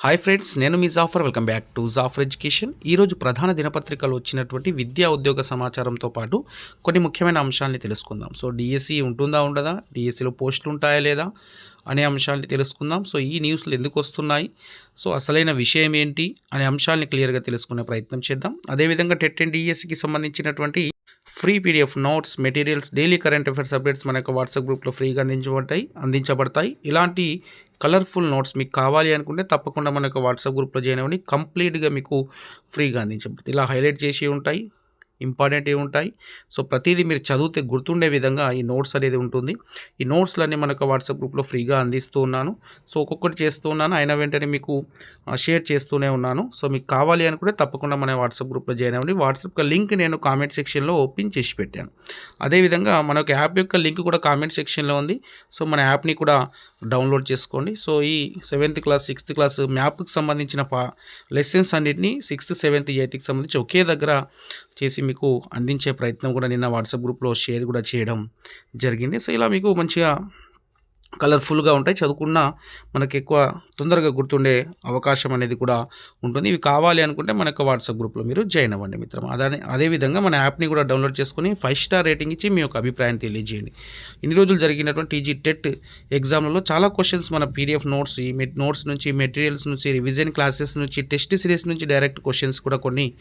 Hi friends నేను మీ Jaffar welcome back to Jaffar education ఈరోజు ప్రధాన దినపత్రికలో వచ్చినటువంటి విద్యా ఉద్యోగ సమాచారంతో పాటు కొన్ని ముఖ్యమైన అంశాలని తెలుసుకుందాం. సో డిఎస్సి ఉంటుందా ఉండదా? డిఎస్సిలో పోస్టులు ఉంటాయా లేదా? అనే అంశాలని తెలుసుకుందాం. సో ఈ న్యూస్లు ఎందుకు వస్తున్నాయి? సో అసలైన విషయం ఏంటి? అనే అంశాలని క్లియర్గా తెలుసుకునే ప్రయత్నం చేద్దాం. అదేవిధంగా టెట్ అండ్ డిఎస్సికి సంబంధించినటువంటి free PDF notes materials daily current affairs updates మన యొక్క వాట్సాప్ గ్రూప్లో ఫ్రీగా అందించబడతాయి అందించబడతాయి. ఇలాంటి కలర్ఫుల్ నోట్స్ మీకు కావాలి అనుకుంటే తప్పకుండా మన యొక్క వాట్సాప్ గ్రూప్లో జాయిన్ అవ్వండి. కంప్లీట్గా మీకు ఫ్రీగా అందించబడుతుంది. ఇలా హైలైట్ చేసి ఉంటాయి. ఇంపార్టెంట్ ఉంటాయి. సో ప్రతిదీ మీరు చదివితే గుర్తుండే విధంగా ఈ నోట్స్ అనేది ఉంటుంది. ఈ నోట్స్లన్నీ మనకు వాట్సాప్ గ్రూప్లో ఫ్రీగా అందిస్తూ ఉన్నాను. సో ఒక్కొక్కటి చేస్తూ ఉన్నాను. అయిన వెంటనే మీకు షేర్ చేస్తూనే ఉన్నాను. సో మీకు కావాలి అనుకుంటే తప్పకుండా మన వాట్సాప్ గ్రూప్లో జాయిన్ అవ్వండి. వాట్సాప్ లింక్ నేను కామెంట్ సెక్షన్లో ఓపెన్ చేసి పెట్టాను. అదేవిధంగా మన యొక్క యాప్ యొక్క లింక్ కూడా కామెంట్ సెక్షన్లో ఉంది. సో మన యాప్ని కూడా డౌన్లోడ్ చేసుకోండి. సో ఈ సెవెంత్ క్లాస్ సిక్స్త్ క్లాస్ మ్యాప్కి సంబంధించిన పా లెసన్స్ అన్నిటిని సిక్స్త్ సెవెంత్ ఎయిత్కి సంబంధించి ఒకే దగ్గర చేసి మీకు అందించే ప్రయత్నం కూడా నిన్న వాట్సాప్ గ్రూప్లో షేర్ కూడా చేయడం జరిగింది. సో ఇలా మీకు మంచిగా కలర్ఫుల్గా ఉంటాయి. చదువుకున్న మనకి ఎక్కువ తొందరగా గుర్తుండే అవకాశం అనేది కూడా ఉంటుంది. ఇవి కావాలి అనుకుంటే మన యొక్క వాట్సాప్ గ్రూప్లో మీరు జాయిన్ అవ్వండి మిత్రం. అదే అదేవిధంగా మన యాప్ని కూడా డౌన్లోడ్ చేసుకుని ఫైవ్ స్టార్ రేటింగ్ ఇచ్చి మీ యొక్క అభిప్రాయాన్ని తెలియజేయండి. ఇన్ని రోజులు జరిగినటువంటి టీజీ టెట్ ఎగ్జామ్లలో చాలా క్వశ్చన్స్ మన పీడిఎఫ్ నోట్స్ ఈ మెట్ నోట్స్ నుంచి మెటీరియల్స్ నుంచి రివిజన్ క్లాసెస్ నుంచి టెస్ట్ సిరీస్ నుంచి డైరెక్ట్ క్వశ్చన్స్ కూడా కొన్ని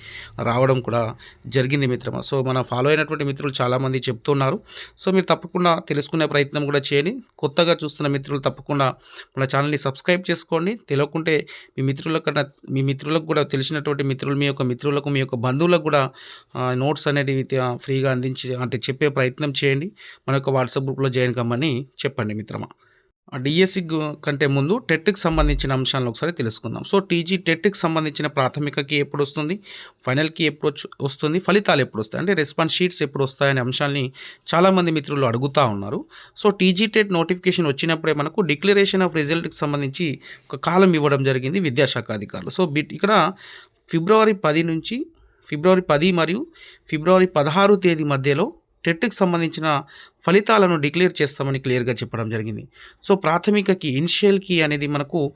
రావడం కూడా జరిగింది మిత్రమా. సో మన ఫాలో అయినటువంటి మిత్రులు చాలామంది చెప్తున్నారు. సో మీరు తప్పకుండా తెలుసుకునే ప్రయత్నం కూడా చేయండి. కొత్తగా చూస్తున్న మిత్రులు తప్పకుండా మన ఛానల్ని సబ్స్క్రైబ్ చేసుకోండి. తెలియకుంటే మీ మిత్రులకు కన్నా మీ మిత్రులకు కూడా తెలిసినటువంటి మిత్రులు మీ యొక్క మిత్రులకు మీ యొక్క బంధువులకు కూడా నోట్స్ అనేటివి ఫ్రీగా అందించి అంటే చెప్పే ప్రయత్నం చేయండి. మన యొక్క వాట్సాప్ గ్రూప్లో జాయిన్ కమ్మని చెప్పండి మిత్రమా. డిఎస్సి కంటే ముందు టెట్కి సంబంధించిన అంశాలను ఒకసారి తెలుసుకుందాం. సో టీజీ టెట్కి సంబంధించిన ప్రాథమికకి ఎప్పుడు వస్తుంది ఫైనల్కి ఎప్పుడు వచ్చి- వస్తుంది? ఫలితాలు ఎప్పుడు వస్తాయి అంటే రెస్పాన్స్ షీట్స్ ఎప్పుడు వస్తాయనే అంశాన్ని చాలామంది మిత్రులు అడుగుతూ ఉన్నారు. సో టీజీ టెట్ నోటిఫికేషన్ వచ్చినప్పుడే మనకు డిక్లరేషన్ ఆఫ్ రిజల్ట్కి సంబంధించి ఒక కాలం ఇవ్వడం జరిగింది విద్యాశాఖ అధికారులు. సో ఇక్కడ ఫిబ్రవరి పది నుంచి ఫిబ్రవరి పది మరియు ఫిబ్రవరి పదహారు తేదీ మధ్యలో టెట్కి సంబంధించిన ఫలితాలను డిక్లేర్ చేస్తామని క్లియర్గా చెప్పడం జరిగింది. సో ప్రాథమిక కీ ఇనిషియల్ కీ అనేది మనకు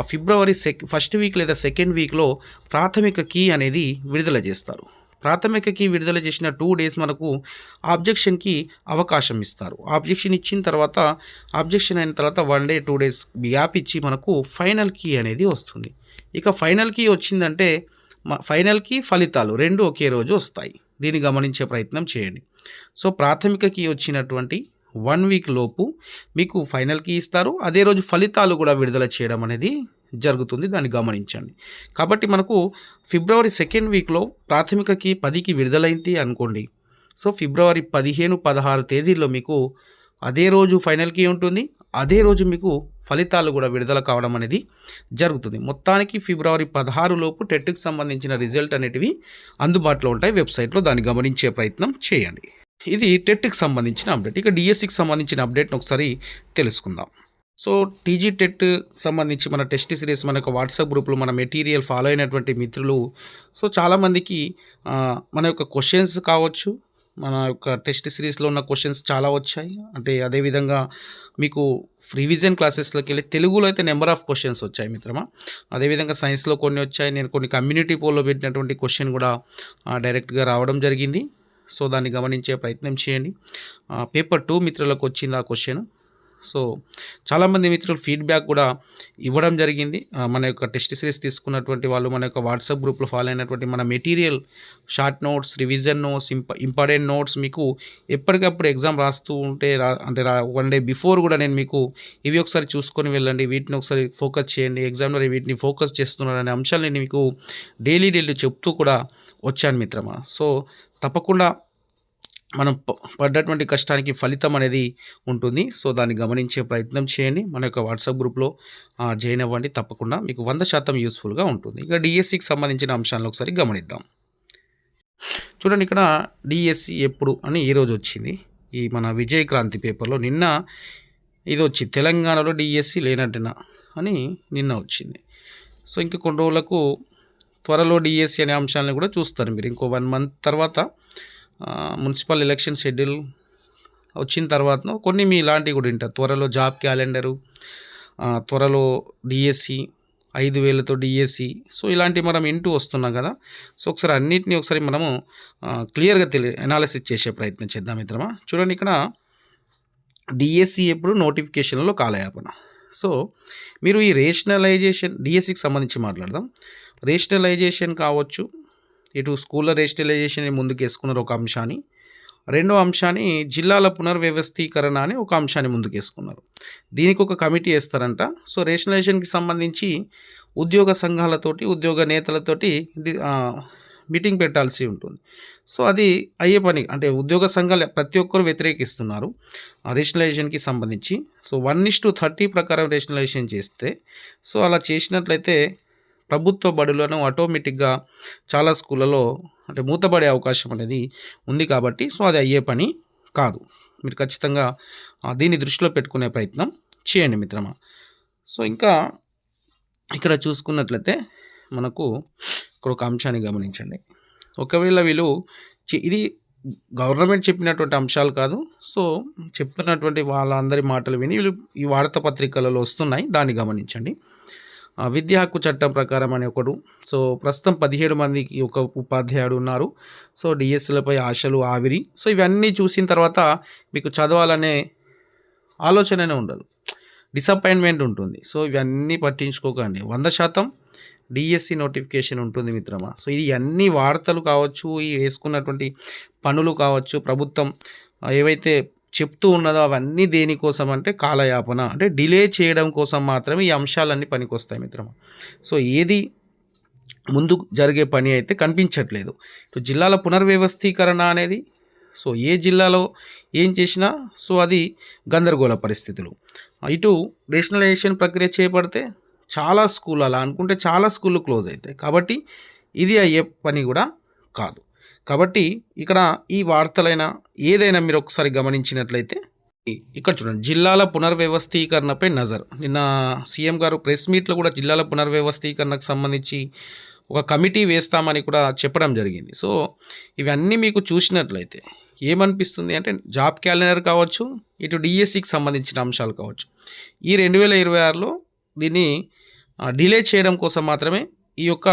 ఫిబ్రవరి సెక్ ఫస్ట్ వీక్ లేదా సెకండ్ వీక్లో ప్రాథమిక కీ అనేది విడుదల చేస్తారు. ప్రాథమిక కీ విడుదల చేసిన టూ డేస్ మనకు ఆబ్జెక్షన్కి అవకాశం ఇస్తారు. ఆబ్జెక్షన్ ఇచ్చిన తర్వాత ఆబ్జెక్షన్ అయిన తర్వాత one day two days gap ఇచ్చి మనకు ఫైనల్ కీ అనేది వస్తుంది. ఇక ఫైనల్ కీ వచ్చిందంటే మ- ఫైనల్ కీ ఫలితాలు రెండు ఒకే రోజు వస్తాయి. దీన్ని గమనించే ప్రయత్నం చేయండి. సో ప్రాథమిక కీ వచ్చినటువంటి వన్ వీక్ లోపు మీకు ఫైనల్ కీ ఇస్తారు. అదే రోజు ఫలితాలు కూడా విడుదల చేయడం అనేది జరుగుతుంది. దాన్ని గమనించండి. కాబట్టి మనకు ఫిబ్రవరి సెకండ్ వీక్లో ప్రాథమిక కీ పదికి విడుదలైంది అనుకోండి. సో ఫిబ్రవరి పదిహేను పదహారు తేదీల్లో మీకు అదే రోజు ఫైనల్ కీ ఉంటుంది. అదే రోజు మీకు ఫలితాలు కూడా విడుదల కావడం అనేది జరుగుతుంది. మొత్తానికి ఫిబ్రవరి పదహారు లోపు టెట్కి సంబంధించిన రిజల్ట్ అనేటివి అందుబాటులో ఉంటాయి. వెబ్సైట్లో దాన్ని గమనించే ప్రయత్నం చేయండి. ఇది టెట్కి సంబంధించిన అప్డేట్. ఇక డిఎస్సికి సంబంధించిన అప్డేట్ని ఒకసారి తెలుసుకుందాం. సో టీజీ టెట్ సంబంధించి మన టెస్ట్ సిరీస్ మన యొక్క వాట్సాప్ గ్రూప్లో మన మెటీరియల్ ఫాలో అయినటువంటి మిత్రులు. సో చాలామందికి మన యొక్క క్వశ్చన్స్ కావచ్చు మన యొక్క టెస్ట్ సిరీస్లో ఉన్న క్వశ్చన్స్ చాలా వచ్చాయి. అంటే అదేవిధంగా మీకు రివిజన్ క్లాసెస్లోకి వెళ్ళి తెలుగులో అయితే నెంబర్ ఆఫ్ క్వశ్చన్స్ వచ్చాయి మిత్రమా? అదేవిధంగా సైన్స్లో కొన్ని వచ్చాయి. నేను కొన్ని కమ్యూనిటీ పోల్లో పెట్టినటువంటి క్వశ్చన్ కూడా డైరెక్ట్గా రావడం జరిగింది. సో దాన్ని గమనించే ప్రయత్నం చేయండి. పేపర్ టూ మిత్రులకు వచ్చింది ఆ క్వశ్చన్ సో చాలామంది మిత్రులు ఫీడ్బ్యాక్ కూడా ఇవ్వడం జరిగింది. మన యొక్క టెస్ట్ సిరీస్ తీసుకున్నటువంటి వాళ్ళు మన యొక్క వాట్సాప్ గ్రూప్లో ఫాలో అయినటువంటి మన material short notes revision notes ఇంప important notes మీకు ఎప్పటికప్పుడు ఎగ్జామ్ రాస్తూ ఉంటే రా అంటే రా వన్ డే బిఫోర్ కూడా నేను మీకు ఇవి ఒకసారి చూసుకొని వెళ్ళండి వీటిని ఒకసారి ఫోకస్ చేయండి ఎగ్జామ్లో వీటిని ఫోకస్ చేస్తున్నారనే అంశాలు నేను మీకు డైలీ డైలీ చెప్తూ కూడా వచ్చాను మిత్రమా. సో తప్పకుండా మనం ప- పడ్డటువంటి కష్టానికి ఫలితం అనేది ఉంటుంది. సో దాన్ని గమనించే ప్రయత్నం చేయండి. మన యొక్క వాట్సాప్ గ్రూప్లో జాయిన్ అవ్వండి. తప్పకుండా మీకు వంద శాతం యూస్ఫుల్గా ఉంటుంది. ఇక డిఎస్సికి సంబంధించిన అంశాలను ఒకసారి గమనిద్దాం. చూడండి ఇక్కడ డిఎస్సి ఎప్పుడు అని ఈరోజు వచ్చింది. ఈ మన విజయక్రాంతి పేపర్లో నిన్న ఇది వచ్చి తెలంగాణలో డిఎస్సి లేనట్టున అని నిన్న వచ్చింది. సో ఇంక కొన్ని రోజులకు త్వరలో డిఎస్సి అనే అంశాలను కూడా చూస్తారు మీరు. ఇంకో వన్ మంత్ తర్వాత మున్సిపల్ ఎలక్షన్ షెడ్యూల్ వచ్చిన తర్వాత కొన్ని మీ ఇలాంటివి కూడా ఉంటాయి త్వరలో జాబ్ క్యాలెండరు త్వరలో డిఎస్సి ఐదు వేలతో డిఎస్సి. సో ఇలాంటివి మనం ఇంటూ వస్తున్నాం కదా. సో ఒకసారి అన్నిటిని ఒకసారి మనము క్లియర్గా తెలి అనాలిసిస్ చేసే ప్రయత్నం చేద్దాం మిత్రమా. చూడండి ఇక్కడ డిఎస్సి ఎప్పుడు నోటిఫికేషన్లో కాలయాపన. సో మీరు ఈ రేషనలైజేషన్ డిఎస్సికి సంబంధించి మాట్లాడదాం. రేషనలైజేషన్ కావచ్చు ఇటు స్కూళ్ళ రేషనలైజేషన్ ముందుకు వేసుకున్నారు ఒక అంశాన్ని. రెండో అంశాన్ని జిల్లాల పునర్వ్యవస్థీకరణ అని ఒక అంశాన్ని ముందుకు వేసుకున్నారు దీనికి ఒక కమిటీ వేస్తారంట. సో రేషనలైజేషన్కి సంబంధించి ఉద్యోగ సంఘాలతోటి ఉద్యోగ నేతలతోటి మీటింగ్ పెట్టాల్సి ఉంటుంది. సో అది అయ్యే పని. అంటే ఉద్యోగ సంఘాలు ప్రతి ఒక్కరు వ్యతిరేకిస్తున్నారు ఆ రేషనలైజేషన్కి సంబంధించి. So one is to thirty ప్రకారం రేషనలైజేషన్ చేస్తే సో అలా చేసినట్లయితే ప్రభుత్వ బడులను ఆటోమేటిక్గా చాలా స్కూళ్ళలో అంటే మూతపడే అవకాశం అనేది ఉంది కాబట్టి సో అది అయ్యే పని కాదు. మీరు ఖచ్చితంగా దీన్ని దృష్టిలో పెట్టుకునే ప్రయత్నం చేయండి మిత్రమా. సో ఇంకా ఇక్కడ చూసుకున్నట్లయితే మనకు ఇక్కడ ఒక అంశాన్ని గమనించండి. ఒకవేళ వీళ్ళు ఇది గవర్నమెంట్ చెప్పినటువంటి అంశాలు కాదు సో చెప్తున్నటువంటి వాళ్ళందరి మాటలు విని వీళ్ళు ఈ వార్తాపత్రికలలో వస్తున్నాయి దాన్ని గమనించండి. విద్యా హక్కు చట్టం ప్రకారం అని ఒకడు. సో ప్రస్తుతం పదిహేడు మందికి ఒక ఉపాధ్యాయుడు ఉన్నారు. సో డిఎస్సీలపై ఆశలు ఆవిరి. సో ఇవన్నీ చూసిన తర్వాత మీకు చదవాలనే ఆలోచననే ఉండదు. డిసప్పాయింట్మెంట్ ఉంటుంది. సో ఇవన్నీ పట్టించుకోకండి. వంద శాతం డిఎస్సి నోటిఫికేషన్ ఉంటుంది మిత్రమా. సో ఇది అన్ని వార్తలు కావచ్చు ఈ వేసుకున్నటువంటి పనులు కావచ్చు ప్రభుత్వం ఏవైతే చెప్తూ ఉన్నదో అవన్నీ దేనికోసం అంటే కాలయాపన అంటే డిలే చేయడం కోసం మాత్రమే ఈ అంశాలన్నీ పనికొస్తాయి మిత్రమా. సో ఏది ముందు జరిగే పని అయితే కనిపించట్లేదు. ఇప్పుడు జిల్లాల పునర్వ్యవస్థీకరణ అనేది సో ఏ జిల్లాలో ఏం చేసినా సో అది గందరగోళ పరిస్థితులు. ఇటు రేషనలైజేషన్ ప్రక్రియ చేపడితే చాలా స్కూల్ అలా అనుకుంటే చాలా స్కూళ్ళు క్లోజ్ అవుతాయి. కాబట్టి ఇది అయ్యే పని కూడా కాదు. కాబట్టి ఇక్కడ ఈ వార్తలైనా ఏదైనా మీరు ఒకసారి గమనించినట్లయితే ఇక్కడ చూడండి జిల్లాల పునర్వ్యవస్థీకరణపై నజర్. నిన్న సీఎం గారు ప్రెస్ మీట్లో కూడా జిల్లాల పునర్వ్యవస్థీకరణకు సంబంధించి ఒక కమిటీ వేస్తామని కూడా చెప్పడం జరిగింది. సో ఇవన్నీ మీకు చూసినట్లయితే ఏమనిపిస్తుంది అంటే జాబ్ క్యాలెండర్ కావచ్చు ఇటు డిఎస్సికి సంబంధించిన అంశాలు కావచ్చు. ఈ రెండు వేల ఇరవై ఆరులో దీన్ని డిలే చేయడం కోసం మాత్రమే ఈ యొక్క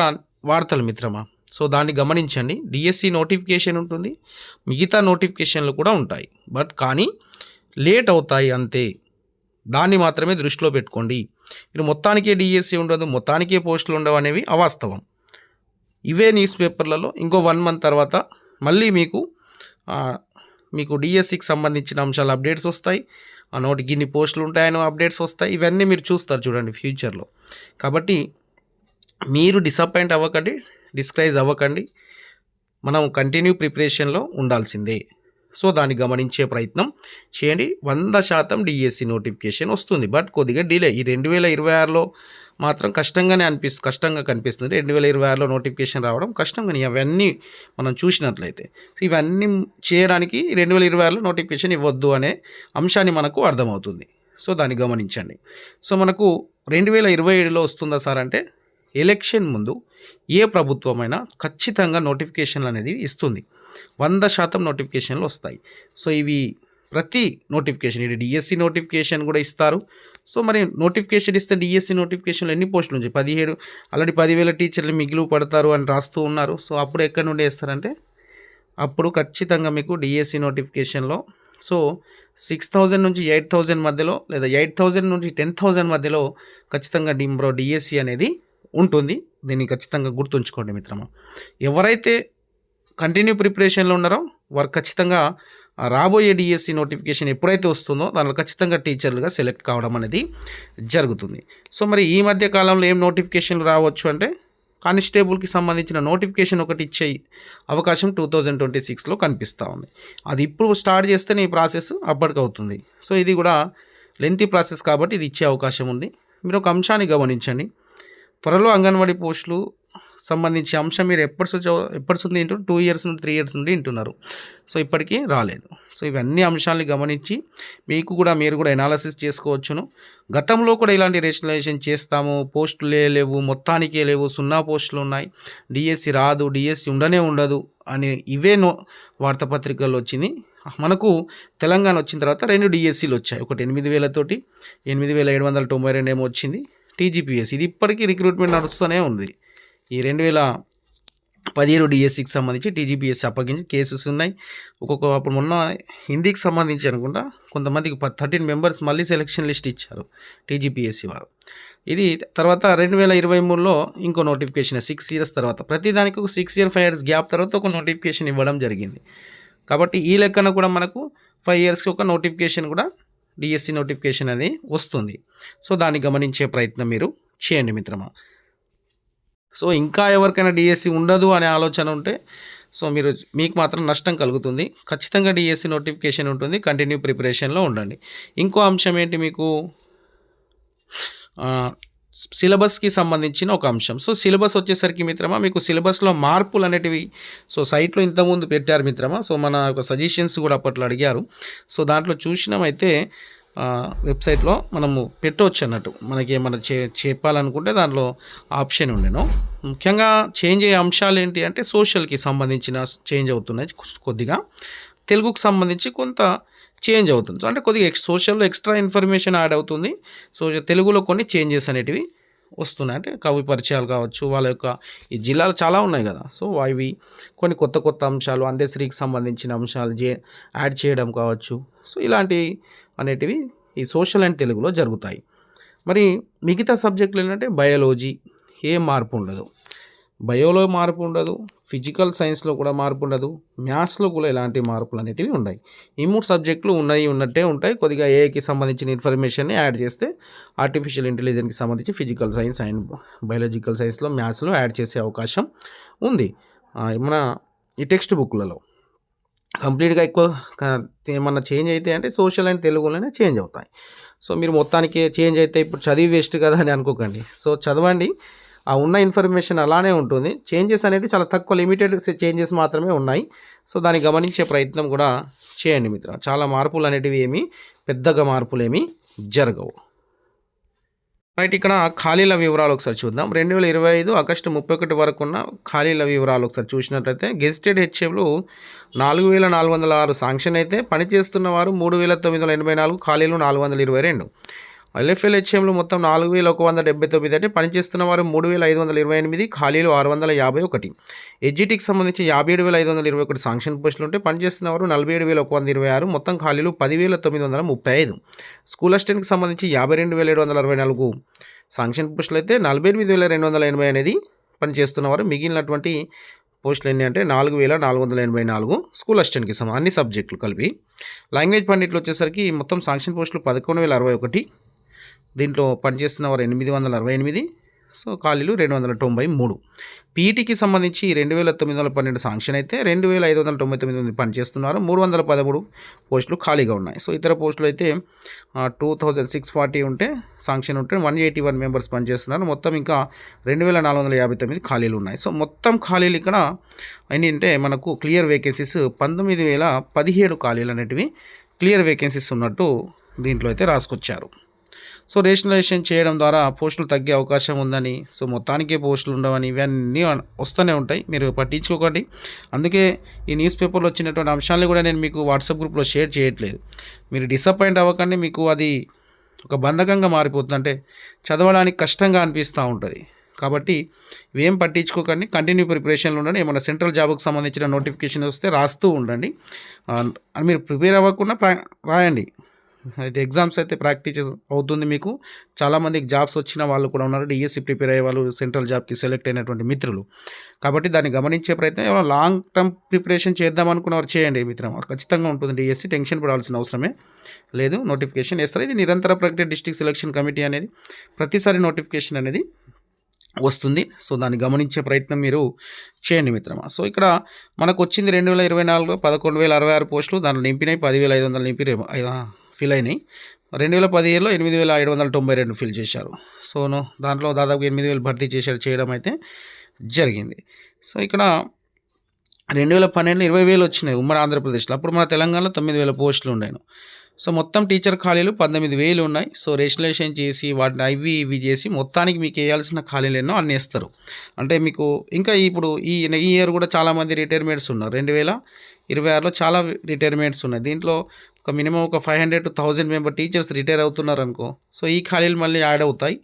వార్తలు మిత్రమా? సో దాన్ని గమనించండి. డిఎస్సి నోటిఫికేషన్ ఉంటుంది. మిగతా నోటిఫికేషన్లు కూడా ఉంటాయి. బట్ కానీ లేట్ అవుతాయి అంతే. దాన్ని మాత్రమే దృష్టిలో పెట్టుకోండి. ఇటు మొత్తానికే డిఎస్సి ఉండదు మొత్తానికే పోస్టులు ఉండవు అనేవి అవాస్తవం. ఇవే న్యూస్ పేపర్లలో ఇంకో వన్ మంత్ తర్వాత మళ్ళీ మీకు మీకు డిఎస్సికి సంబంధించిన అంశాలు అప్డేట్స్ వస్తాయి. ఆ నోటికి ఇన్ని పోస్టులు ఉంటాయనో అప్డేట్స్ వస్తాయి. ఇవన్నీ మీరు చూస్తారు చూడండి ఫ్యూచర్లో కాబట్టి మీరు డిసప్పాయింట్ అవ్వకండి. డిస్క్రైజ్ అవ్వకండి. మనం కంటిన్యూ ప్రిపరేషన్లో ఉండాల్సిందే. సో దాన్ని గమనించే ప్రయత్నం చేయండి. వంద శాతం డిఎస్సి నోటిఫికేషన్ వస్తుంది. బట్ కొద్దిగా డిలే. ఈ రెండు వేల ఇరవై ఆరులో మాత్రం కష్టంగానే అనిపిస్తుంది కష్టంగా కనిపిస్తుంది. రెండు వేల ఇరవై ఆరులో నోటిఫికేషన్ రావడం కష్టంగా అవన్నీ మనం చూసినట్లయితే. సో ఇవన్నీ చేయడానికి రెండు వేల ఇరవై ఆరులో నోటిఫికేషన్ ఇవ్వద్దు అనే అంశాన్ని మనకు అర్థమవుతుంది. సో దాన్ని గమనించండి. సో మనకు రెండు వేల ఇరవై ఏడులో వస్తుందా సార్ అంటే ఎలక్షన్ ముందు ఏ ప్రభుత్వమైనా ఖచ్చితంగా నోటిఫికేషన్లు అనేది ఇస్తుంది. వంద శాతం నోటిఫికేషన్లు వస్తాయి. సో ఇవి ప్రతి నోటిఫికేషన్ ఇది డిఎస్సి నోటిఫికేషన్ కూడా ఇస్తారు. సో మరి నోటిఫికేషన్ ఇస్తే డిఎస్సి నోటిఫికేషన్లో ఎన్ని పోస్టులు ఉంటాయి? పదిహేడు ఆల్రెడీ పదివేల టీచర్లు మిగిలి పడతారు అని రాస్తూ ఉన్నారు. సో అప్పుడు ఎక్కడి నుండి వేస్తారంటే అప్పుడు ఖచ్చితంగా మీకు డిఎస్సి నోటిఫికేషన్లో సో సిక్స్ థౌజండ్ నుంచి ఎయిట్ థౌజండ్ మధ్యలో లేదా ఎయిట్ థౌజండ్ నుంచి టెన్ థౌజండ్ మధ్యలో ఖచ్చితంగా డిమ్రో డిఎస్సి అనేది ఉంటుంది. దీన్ని ఖచ్చితంగా గుర్తుంచుకోండి మిత్రమా. ఎవరైతే కంటిన్యూ ప్రిపరేషన్లో ఉన్నారో వారు ఖచ్చితంగా రాబోయే డిఎస్సి నోటిఫికేషన్ ఎప్పుడైతే వస్తుందో దానిలో ఖచ్చితంగా టీచర్లుగా సెలెక్ట్ కావడం అనేది జరుగుతుంది. సో మరి ఈ మధ్య కాలంలో ఏం నోటిఫికేషన్లు రావచ్చు అంటే కానిస్టేబుల్కి సంబంధించిన నోటిఫికేషన్ ఒకటి ఇచ్చే అవకాశం టూ థౌజండ్ ట్వంటీ సిక్స్లో కనిపిస్తూ ఉంది. అది ఇప్పుడు స్టార్ట్ చేస్తేనే ఈ ప్రాసెస్ అప్పటికవుతుంది. సో ఇది కూడా లెంతీ ప్రాసెస్ కాబట్టి ఇది ఇచ్చే అవకాశం ఉంది. మీరు ఒక అంశాన్ని గమనించండి. త్వరలో అంగన్వాడీ పోస్టులు సంబంధించి అంశం మీరు ఎప్పటి నుంచి ఎప్పటి నుండి వింటున్నారు టూ ఇయర్స్ నుండి త్రీ ఇయర్స్ నుండి వింటున్నారు సో ఇప్పటికీ రాలేదు. సో ఇవన్నీ అంశాలని గమనించి మీకు కూడా మీరు కూడా ఎనాలసిస్ చేసుకోవచ్చును. గతంలో కూడా ఇలాంటి రేషనలైజేషన్ చేస్తాము. పోస్టులే లేవు మొత్తానికే లేవు సున్నా పోస్టులు ఉన్నాయి. డిఎస్సి రాదు డిఎస్సి ఉండనే ఉండదు అని ఇవే నో వార్తాపత్రికల్లో వచ్చింది. మనకు తెలంగాణ వచ్చిన తర్వాత రెండు డిఎస్సీలు వచ్చాయి. ఒకటి ఎనిమిది వేలతోటి ఎనిమిది వేల ఏడు వందల తొంభై రెండు ఏమో వచ్చింది. టీజీపీఎస్. ఇది ఇప్పటికీ రిక్రూట్మెంట్ నడుస్తూనే ఉంది. ఈ రెండు వేల పదిహేడు డిఎస్సికి సంబంధించి టీజీపీఎస్సి అప్పగించి కేసెస్ ఉన్నాయి. ఒక్కొక్క అప్పుడు మొన్న హిందీకి సంబంధించి అనుకుంటా కొంతమందికి థర్టీన్ మెంబర్స్ మళ్ళీ సెలక్షన్ లిస్ట్ ఇచ్చారు టీజీపీఎస్సీ వారు. ఇది తర్వాత రెండు వేల ఇరవై మూడులో ఇంకో నోటిఫికేషన్ సిక్స్ ఇయర్స్ తర్వాత. ప్రతి దానికి ఒక six year five years gap తర్వాత ఒక నోటిఫికేషన్ ఇవ్వడం జరిగింది. కాబట్టి ఈ లెక్కన కూడా మనకు ఫైవ్ ఇయర్స్కి ఒక నోటిఫికేషన్ కూడా డిఎస్సి నోటిఫికేషన్ అనేది వస్తుంది. సో దాన్ని గమనించే ప్రయత్నం మీరు చేయండి మిత్రమా. సో ఇంకా ఎవరికైనా డిఎస్సి ఉండదు అనే ఆలోచన ఉంటే సో మీరు మీకు మాత్రం నష్టం కలుగుతుంది. ఖచ్చితంగా డిఎస్సి నోటిఫికేషన్ ఉంటుంది. కంటిన్యూ ప్రిపరేషన్లో ఉండండి. ఇంకో అంశం ఏంటి మీకు? సిలబస్కి సంబంధించిన ఒక అంశం. సో సిలబస్ వచ్చేసరికి మిత్రమా మీకు సిలబస్లో మార్పులు అనేటివి సో సైట్లో ఇంతకుముందు పెట్టారు మిత్రమా సో మన యొక్క సజెషన్స్ కూడా అప్పట్లో అడిగారు. సో దాంట్లో చూసినామైతే వెబ్సైట్లో మనము పెట్టవచ్చు అన్నట్టు. మనకి ఏమైనా చే చెప్పాలనుకుంటే దాంట్లో ఆప్షన్ ఉండేను. ముఖ్యంగా చేంజ్ అయ్యే అంశాలు ఏంటి అంటే సోషల్కి సంబంధించిన చేంజ్ అవుతున్నాయి కొద్దిగా. తెలుగుకు సంబంధించి కొంత చేంజ్ అవుతుంది. సో అంటే కొద్దిగా ఎక్స్ సోషల్లో ఎక్స్ట్రా ఇన్ఫర్మేషన్ యాడ్ అవుతుంది. సో తెలుగులో కొన్ని చేంజెస్ అనేటివి వస్తున్నాయి. అంటే కవి పరిచయాలు కావచ్చు వాళ్ళ యొక్క ఈ జిల్లాలు చాలా ఉన్నాయి కదా. సో అవి కొన్ని కొత్త కొత్త అంశాలు అందశ్రీకి సంబంధించిన అంశాలు జే యాడ్ చేయడం కావచ్చు. సో ఇలాంటి అనేటివి ఈ సోషల్ అండ్ తెలుగులో జరుగుతాయి. మరి మిగతా సబ్జెక్టులు ఏంటంటే బయాలజీ ఏ మార్పు ఉండదు. బయోలో మార్పు ఉండదు ఫిజికల్ సైన్స్లో కూడా మార్పు ఉండదు మ్యాథ్స్లో కూడా ఎలాంటి మార్పులు అనేటివి ఉన్నాయి ఈ మూడు సబ్జెక్టులు ఉన్నాయి ఉన్నట్టే ఉంటాయి. కొద్దిగా ఏఐకి సంబంధించిన ఇన్ఫర్మేషన్ని యాడ్ చేస్తే ఆర్టిఫిషియల్ ఇంటెలిజెన్స్కి సంబంధించి ఫిజికల్ సైన్స్ అండ్ బయాలజికల్ సైన్స్లో మ్యాథ్స్లో యాడ్ చేసే అవకాశం ఉంది. మన ఈ టెక్స్ట్ బుక్లలో కంప్లీట్గా ఎక్కువ ఏమన్నా చేంజ్ అయితే అంటే సోషల్ అండ్ తెలుగులోనే చేంజ్ అవుతాయి. సో మీరు మొత్తానికి చేంజ్ అయితే ఇప్పుడు చదివి వేస్ట్ కదా అని అనుకోకండి. సో చదవండి. ఆ ఉన్న ఇన్ఫర్మేషన్ అలానే ఉంటుంది. చేంజెస్ అనేవి చాలా తక్కువ లిమిటెడ్ చేంజెస్ మాత్రమే ఉన్నాయి. సో దాన్ని గమనించే ప్రయత్నం కూడా చేయండి మిత్ర చాలా మార్పులు అనేటివి ఏమి పెద్దగా మార్పులు ఏమీ జరగవు. రైట్ ఇక్కడ ఖాళీల వివరాలు ఒకసారి చూద్దాం. రెండు వేల ఇరవై ఐదు ఆగస్టు ముప్పై ఒకటి వరకు ఉన్న ఖాళీల వివరాలు ఒకసారి చూసినట్లయితే గెజిటెడ్ హెచ్ఎఫ్లు నాలుగు వేల నాలుగు వందల ఆరు శాంక్షన్ అయితే పనిచేస్తున్న వారు మూడు వేల తొమ్మిది వందల ఎనభై నాలుగు ఖాళీలు నాలుగు వందల ఇరవై రెండు. ఎల్ఎఫ్ఎల్ హెచ్ఎంలు మొత్తం నాలుగు వేల ఒక వంద డెబ్బై తొమ్మిది అంటే పనిచేస్తున్న వారు మూడు వేల ఐదు వందల ఇరవై ఎనిమిది ఖాళీలు ఆరు వందల యాభై ఒకటి. ఎడ్జిటీకి సంబంధించి యాభై ఏడు వేల ఐదు వందల ఇరవై ఒకటి శాంక్షన్ పోస్టులు ఉంటే పనిచేస్తున్న వారు నలభై ఏడు వేల ఒక వంద ఇరవై ఆరు మొత్తం ఖాళీలు పదివేల తొమ్మిది వందల ముప్పై ఐదు. స్కూల్ అసిస్టెంట్కి సంబంధించి యాభై రెండు వేల ఏడు వందల అరవై నాలుగు శాంక్షన్ పోస్టులు అయితే నలభై ఎనిమిది వేల రెండు వందల ఎనభై అనేది పనిచేస్తున్నవారు మిగిలినటువంటి పోస్టులు ఎన్ని అంటే నాలుగు వేల నాలుగు వందల ఎనభై నాలుగు స్కూల్ అసిస్టెంట్కి సమ అన్ని సబ్జెక్టులు కలిపి. లాంగ్వేజ్ పండిట్లు వచ్చేసరికి మొత్తం శాంక్షన్ పోస్టులు పదకొండు వేల అరవై ఒకటి దీంట్లో పనిచేస్తున్న వారు ఎనిమిది వందల అరవై ఎనిమిది సో ఖాళీలు రెండు వందల తొంభై మూడు. పీఈటీకి సంబంధించి రెండు వేల తొమ్మిది వందల పన్నెండు సాంక్షన్ అయితే రెండు వేల ఐదు వందల తొంభై తొమ్మిది మంది పనిచేస్తున్నారు. మూడు వందల పదమూడు పోస్టులు ఖాళీగా ఉన్నాయి. సో ఇతర పోస్టులు అయితే టూ థౌజండ్ సిక్స్ ఫార్టీ ఉంటే సాంక్షన్ ఉంటే వన్ ఎయిటీ వన్ మెంబర్స్ పనిచేస్తున్నారు. మొత్తం ఇంకా రెండు వేల నాలుగు వందల యాభై తొమ్మిది ఖాళీలు ఉన్నాయి. సో మొత్తం ఖాళీలు ఇక్కడ ఏంటంటే మనకు క్లియర్ వేకెన్సీస్ పంతొమ్మిది వేల పదిహేడు ఖాళీలు అనేటివి క్లియర్ వేకెన్సీస్ ఉన్నట్టు దీంట్లో అయితే రాసుకొచ్చారు. సో రేషనలైజేషన్ చేయడం ద్వారా పోస్టులు తగ్గే అవకాశం ఉందని సో మొత్తానికే పోస్టులు ఉండవని ఇవన్నీ వస్తూనే ఉంటాయి. మీరు పట్టించుకోకండి. అందుకే ఈ న్యూస్ పేపర్లో వచ్చినటువంటి అంశాలను కూడా నేను మీకు వాట్సాప్ గ్రూప్లో షేర్ చేయట్లేదు. మీరు డిసప్పాయింట్ అవ్వకండి మీకు అది ఒక బంధకంగా మారిపోతుంది. అంటే చదవడానికి కష్టంగా అనిపిస్తూ ఉంటుంది. కాబట్టి ఇవేం పట్టించుకోకండి. కంటిన్యూ ప్రిపరేషన్లో ఉండండి. ఏమైనా సెంట్రల్ జాబ్కి సంబంధించిన నోటిఫికేషన్ వస్తే రాస్తూ ఉండండి. ఆ, మీరు ప్రిపేర్ అవ్వకుండా రాయండి. అయితే ఎగ్జామ్స్ అయితే ప్రాక్టీస్ అవుతుంది మీకు. చాలామందికి జాబ్స్ వచ్చిన వాళ్ళు కూడా ఉన్నారు. డిఎస్సి ప్రిపేర్ అయ్యే వాళ్ళు సెంట్రల్ జాబ్కి సెలెక్ట్ అయినటువంటి మిత్రులు. కాబట్టి దాన్ని గమనించే ప్రయత్నం ఏమైనా లాంగ్ టర్మ్ ప్రిపరేషన్ చేద్దాం అనుకున్నవారు చేయండి మిత్రం. ఖచ్చితంగా ఉంటుంది. డిఎస్సి టెన్షన్ పడాల్సిన అవసరమే లేదు. నోటిఫికేషన్ వేస్తారు. ఇది నిరంతర ప్రక్రియ డిస్ట్రిక్ట్ సెలక్షన్ కమిటీ అనేది ప్రతిసారి నోటిఫికేషన్ అనేది వస్తుంది. సో దాన్ని గమనించే ప్రయత్నం మీరు చేయండి మిత్రమా. సో ఇక్కడ మనకు వచ్చింది రెండు వేల ఇరవై నాలుగులో పదకొండు వేల అరవై ఆరు పోస్టులు. దాంట్లో నింపినాయి పదివేల ఐదు వందలు నింపి ఫిల్ అయినాయి. రెండు వేల పదిహేడులో ఎనిమిది వేల ఐదు వందల తొంభై రెండు ఫిల్ చేశారు. సో దాంట్లో దాదాపు ఎనిమిది వేలు భర్తీ చేశారు చేయడం అయితే జరిగింది. సో ఇక్కడ రెండు వేల పన్నెండులో ఇరవై వేలు వచ్చినాయి ఉమ్మడి ఆంధ్రప్రదేశ్లో. అప్పుడు మన తెలంగాణలో తొమ్మిది వేల పోస్టులు ఉండేను సో మొత్తం టీచర్ ఖాళీలు పంతొమ్మిది వేలు ఉన్నాయి. సో రేషనలైజేషన్ చేసి వాటిని అవి ఇవి చేసి మొత్తానికి మీకు వేయాల్సిన ఖాళీలు ఎన్నో అన్నీ ఇస్తారు అంటే మీకు ఇంకా ఇప్పుడు ఈ ఈ ఇయర్ కూడా చాలామంది రిటైర్మెంట్స్ ఉన్నారు. రెండు వేల ఇరవై ఆరులో చాలా రిటైర్మెంట్స్ ఉన్నాయి. దీంట్లో ఒక మినిమం ఒక five hundred to thousand member teachers retire అవుతున్నారు అనుకో. సో ఈ ఖాళీలు మళ్ళీ యాడ్ అవుతాయి.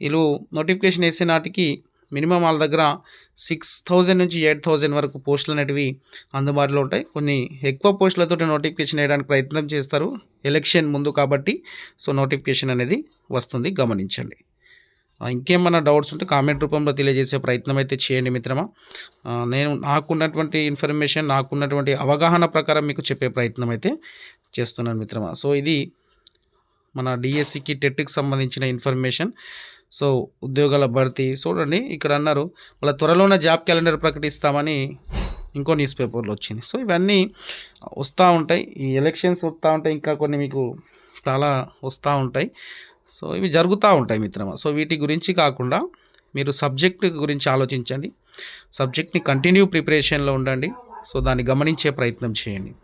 వీళ్ళు నోటిఫికేషన్ వేసే నాటికి మినిమం వాళ్ళ దగ్గర సిక్స్ థౌజండ్ నుంచి ఎయిట్ థౌజండ్ వరకు పోస్టులు అనేటివి అందుబాటులో ఉంటాయి. కొన్ని ఎక్కువ పోస్టులతో నోటిఫికేషన్ వేయడానికి ప్రయత్నం చేస్తారు. ఎలక్షన్ ముందు కాబట్టి సో నోటిఫికేషన్ అనేది వస్తుంది. గమనించండి. ఇంకేమైనా ఇంకేమన్నా డౌట్స్ ఉంటే కామెంట్ రూపంలో తెలియజేసే ప్రయత్నం అయితే చేయండి మిత్రమా. నేను నాకున్నటువంటి ఇన్ఫర్మేషన్ నాకున్నటువంటి అవగాహన ప్రకారం మీకు చెప్పే ప్రయత్నం అయితే చేస్తున్నాను మిత్రమా. సో ఇది మన డిఎస్సికి టెట్కి సంబంధించిన ఇన్ఫర్మేషన్ సో ఉద్యోగాల భర్తీ. చూడండి ఇక్కడ అన్నారు వాళ్ళ త్వరలోనే జాబ్ క్యాలెండర్ ప్రకటిస్తామని ఇంకో న్యూస్ పేపర్లో వచ్చింది. సో ఇవన్నీ వస్తూ ఉంటాయి. ఈ ఎలక్షన్స్ వస్తూ ఉంటాయి. ఇంకా కొన్ని మీకు చాలా వస్తూ ఉంటాయి. సో ఇవి జరుగుతూ ఉంటాయి మిత్రమా. సో వీటి గురించి కాకుండా మీరు సబ్జెక్ట్ గురించి ఆలోచించండి. సబ్జెక్ట్ని కంటిన్యూ ప్రిపరేషన్లో ఉండండి. సో దాన్ని గమనించే ప్రయత్నం చేయండి.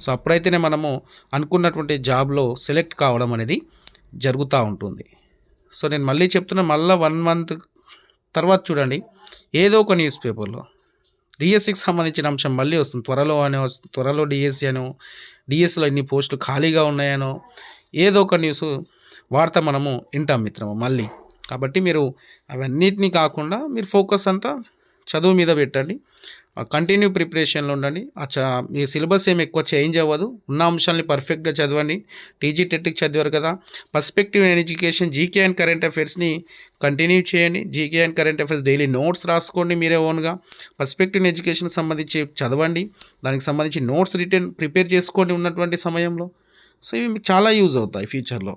సో అప్పుడైతేనే మనము అనుకున్నటువంటి జాబ్లో సెలెక్ట్ కావడం అనేది జరుగుతూ ఉంటుంది. సో నేను మళ్ళీ చెప్తున్నా మళ్ళీ వన్ మంత్ తర్వాత చూడండి. ఏదో ఒక న్యూస్ పేపర్లో డిఎస్సికి సంబంధించిన అంశం మళ్ళీ వస్తుంది. త్వరలో అని త్వరలో డిఎస్సి అనో డిఎస్సిలో ఇన్ని పోస్టులు ఖాళీగా ఉన్నాయనో ఏదో ఒక న్యూస్ వార్త మనము వింటాం మిత్రము మళ్ళీ. కాబట్టి మీరు అవన్నిటినీ కాకుండా మీరు ఫోకస్ అంతా చదువు మీద పెట్టండి. కంటిన్యూ ప్రిపరేషన్లో ఉండండి. ఆ చ మీ సిలబస్ ఏమి ఎక్కువ చేంజ్ అవ్వదు. ఉన్న అంశాలని పర్ఫెక్ట్గా చదవండి. టీజీ టెట్కి చదివారు కదా. Perspective education GK and current అఫైర్స్ని continue చేయండి. GK and current affairs daily notes రాసుకోండి మీరే ఓన్గా. పర్స్పెక్టివ్ ఎడ్యుకేషన్ సంబంధించి చదవండి. దానికి సంబంధించి నోట్స్ రిటర్న్ ప్రిపేర్ చేసుకోండి ఉన్నటువంటి సమయంలో. సో ఇవి మీకు చాలా యూజ్ అవుతాయి ఫ్యూచర్లో.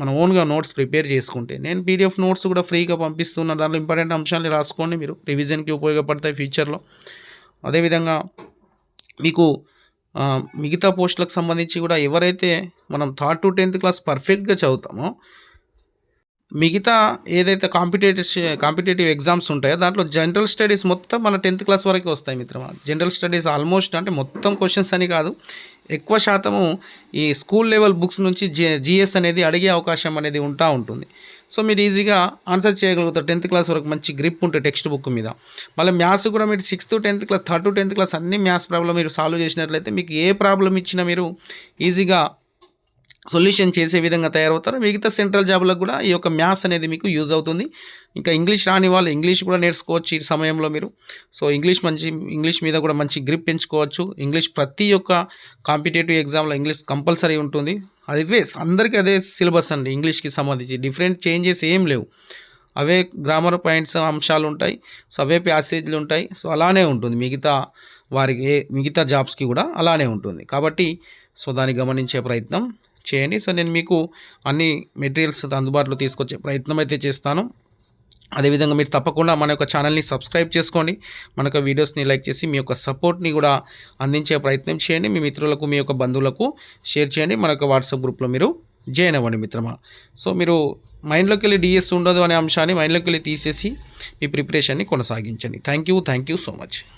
మనం ఓన్గా నోట్స్ ప్రిపేర్ చేసుకుంటే. నేను పీడిఎఫ్ నోట్స్ కూడా ఫ్రీగా పంపిస్తున్న దాంట్లో ఇంపార్టెంట్ అంశాలని రాసుకోండి. మీరు రివిజన్కి ఉపయోగపడతాయి ఫ్యూచర్లో. అదేవిధంగా మీకు మిగతా పోస్టులకు సంబంధించి కూడా ఎవరైతే మనం థర్డ్ టు టెన్త్ క్లాస్ పర్ఫెక్ట్గా చదువుతామో మిగతా ఏదైతే కాంపిటేటివ్ కాంపిటేటివ్ ఎగ్జామ్స్ ఉంటాయో దాంట్లో జనరల్ స్టడీస్ మొత్తం మన టెన్త్ క్లాస్ వరకు వస్తాయి మిత్రమా. జనరల్ స్టడీస్ ఆల్మోస్ట్ అంటే మొత్తం క్వశ్చన్స్ అని కాదు. ఎక్కువ శాతము ఈ స్కూల్ లెవెల్ బుక్స్ నుంచి జి జిఎస్ అనేది అడిగే అవకాశం అనేది ఉంటా ఉంటుంది. సో మీరు ఈజీగా ఆన్సర్ చేయగలుగుతారు. టెన్త్ క్లాస్ వరకు మంచి గ్రిప్ ఉంటుంది టెక్స్ట్ బుక్ మీద. మళ్ళీ మ్యాథ్స్ కూడా మీరు sixth tenth class third tenth class అన్ని మ్యాథ్స్ ప్రాబ్లం మీరు సాల్వ్ చేసినట్లయితే మీకు ఏ ప్రాబ్లం ఇచ్చినా మీరు ఈజీగా సొల్యూషన్ చేసే విధంగా తయారవుతారు మిగతా సెంట్రల్ జాబ్లకు కూడా ఈ యొక్క మ్యాథ్స్ అనేది మీకు యూజ్ అవుతుంది. ఇంకా ఇంగ్లీష్ రాని వాళ్ళు ఇంగ్లీష్ కూడా నేర్చుకోవచ్చు ఈ సమయంలో మీరు. సో ఇంగ్లీష్ మంచి ఇంగ్లీష్ మీద కూడా మంచి గ్రిప్ పెంచుకోవచ్చు. ఇంగ్లీష్ ప్రతి ఒక్క కాంపిటేటివ్ ఎగ్జామ్లో ఇంగ్లీష్ కంపల్సరీ ఉంటుంది. అదే అందరికీ అదే సిలబస్ అండి ఇంగ్లీష్కి సంబంధించి. డిఫరెంట్ చేంజెస్ ఏం లేవు. అవే గ్రామర్ పాయింట్స్ అంశాలు ఉంటాయి. సో అవే ప్యాసేజ్లు ఉంటాయి. సో అలానే ఉంటుంది. మిగతా వారికి మిగతా జాబ్స్కి కూడా అలానే ఉంటుంది. కాబట్టి సో దాన్ని గమనించే ప్రయత్నం. చేయండి. సో నేను మీకు అన్ని మెటీరియల్స్ అందుబాటులో తీసుకొచ్చే ప్రయత్నం అయితే చేస్తాను. అదేవిధంగా మీరు తప్పకుండా మన యొక్క ఛానల్ని సబ్స్క్రైబ్ చేసుకోండి. మన యొక్క వీడియోస్ని లైక్ చేసి మీ యొక్క సపోర్ట్ని కూడా అందించే ప్రయత్నం చేయండి. మీ మిత్రులకు మీ యొక్క బంధువులకు షేర్ చేయండి. మన యొక్క వాట్సాప్ గ్రూప్లో మీరు జాయిన్ అవ్వండి మిత్రమా. సో మీరు మైండ్లోకి వెళ్ళి డిఎస్ ఉండదు అనే అంశాన్ని మైండ్లోకి వెళ్ళి తీసేసి మీ ప్రిపరేషన్ని కొనసాగించండి. Thank you. Thank you so much.